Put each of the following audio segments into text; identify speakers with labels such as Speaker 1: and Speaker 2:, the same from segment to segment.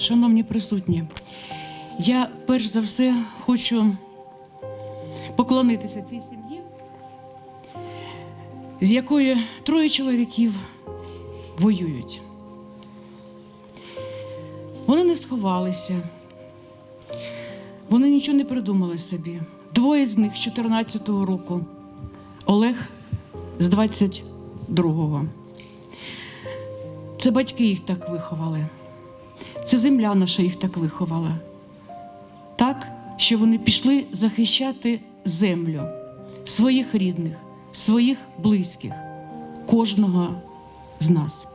Speaker 1: шановні присутні, я перш за все хочу поклонитися цій сім'ї, з якої троє чоловіків воюють. Вони не сховалися, вони нічого не придумали собі. Двоє з них з 14-го року, Олег з 22-го. Це батьки їх так виховали. Це земля наша їх так виховала. Так, що вони пішли захищати землю своїх рідних, своїх близьких, кожного з нас.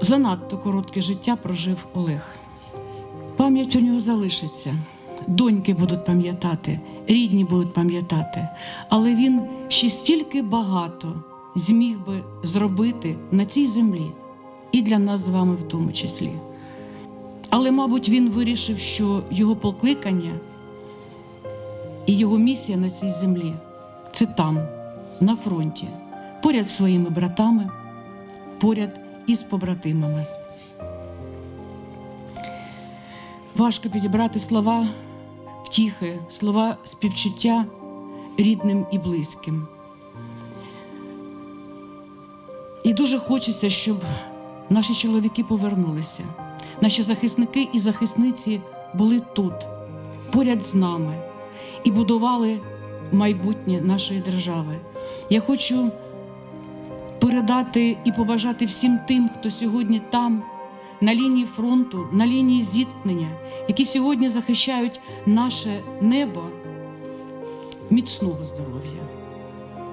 Speaker 1: Занадто коротке життя прожив Олег. Пам'ять у нього залишиться. Доньки будуть пам'ятати, рідні будуть пам'ятати, але він ще стільки багато зміг би зробити на цій землі і для нас з вами в тому числі. Але, мабуть, він вирішив, що його покликання і його місія на цій землі це там, на фронті, поряд з своїми братами, поряд із побратимами. Важко підібрати слова втіхи, слова співчуття рідним і близьким. І дуже хочеться, щоб наші чоловіки повернулися, наші захисники і захисниці були тут, поряд з нами, і будували майбутнє нашої держави. Я хочу передати і побажати всім тим, хто сьогодні там, на лінії фронту, на лінії зіткнення, які сьогодні захищають наше небо, міцного здоров'я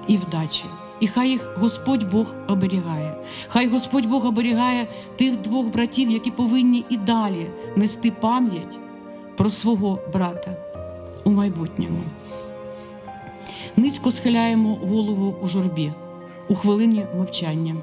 Speaker 1: і вдачі. І хай їх Господь Бог оберігає. Хай Господь Бог оберігає тих двох братів, які повинні і далі нести пам'ять про свого брата у майбутньому. Низько схиляємо голову у журбі у хвилині мовчання.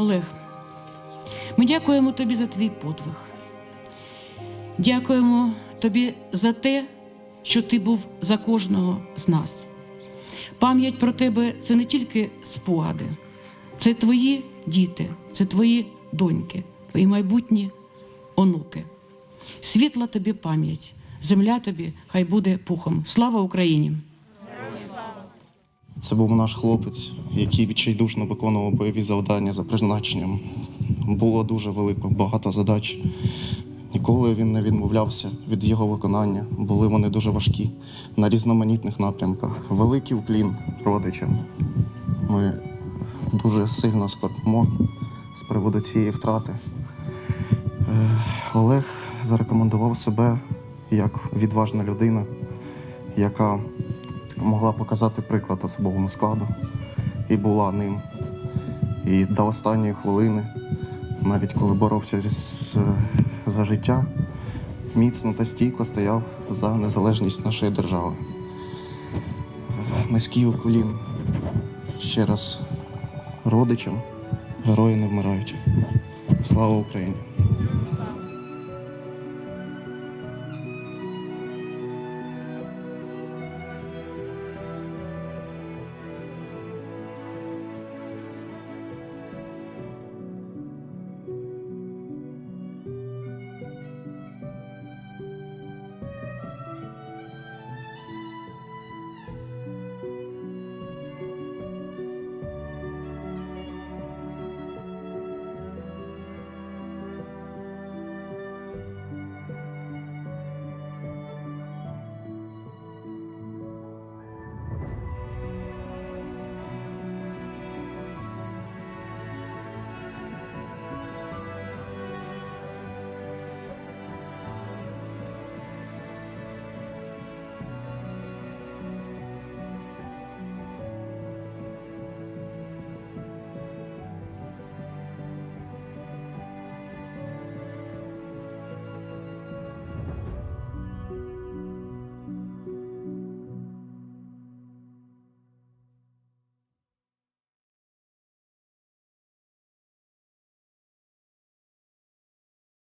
Speaker 1: Олег, ми дякуємо тобі за твій подвиг. Дякуємо тобі за те, що ти був за кожного з нас. Пам'ять про тебе це не тільки спогади, це твої діти, це твої доньки, твої майбутні онуки. Світла тобі пам'ять, земля тобі хай буде пухом. Слава Україні!
Speaker 2: Це був наш хлопець, який відчайдушно виконував бойові завдання за призначенням. Було дуже велико, багато задач. Ніколи він не відмовлявся від його виконання. Були вони дуже важкі на різноманітних напрямках. Великий уклін родичам. Ми дуже сильно скорбимо з приводу цієї втрати. Е, Олег зарекомендував себе як відважна людина, яка могла показати приклад особовому складу і була ним. І до останньої хвилини, навіть коли боровся з, за життя, міцно та стійко стояв за незалежність нашої держави. Низький уклін ще раз родичам, герої не вмирають. Слава Україні!